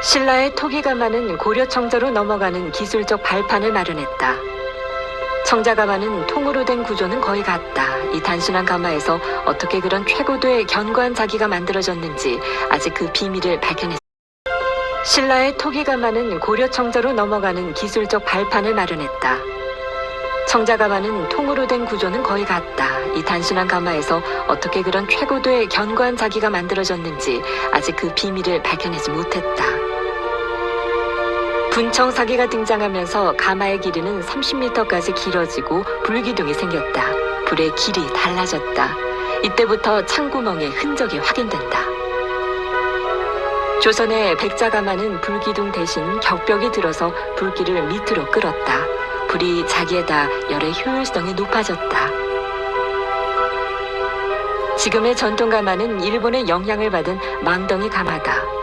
신라의 토기가마는 고려 청자로 넘어가는 기술적 발판을 마련했다. 청자 가마는 통으로 된 구조는 거의 같다. 이 단순한 가마에서 어떻게 그런 최고도의 견고한 자기가 만들어졌는지 아직 그 비밀을 밝혀냈다. 신라의 토기 가마는 고려 청자로 넘어가는 기술적 발판을 마련했다. 청자 가마는 통으로 된 구조는 거의 같다. 이 단순한 가마에서 어떻게 그런 최고도의 견고한 자기가 만들어졌는지 아직 그 비밀을 밝혀내지 못했다. 분청 사기가 등장하면서 가마의 길이는 30m까지 길어지고 불기둥이 생겼다. 불의 길이 달라졌다. 이때부터 창구멍의 흔적이 확인된다. 조선의 백자가마는 불기둥 대신 격벽이 들어서 불길을 밑으로 끌었다. 불이 자기에다 열의 효율성이 높아졌다. 지금의 전통 가마는 일본의 영향을 받은 망덩이 가마다.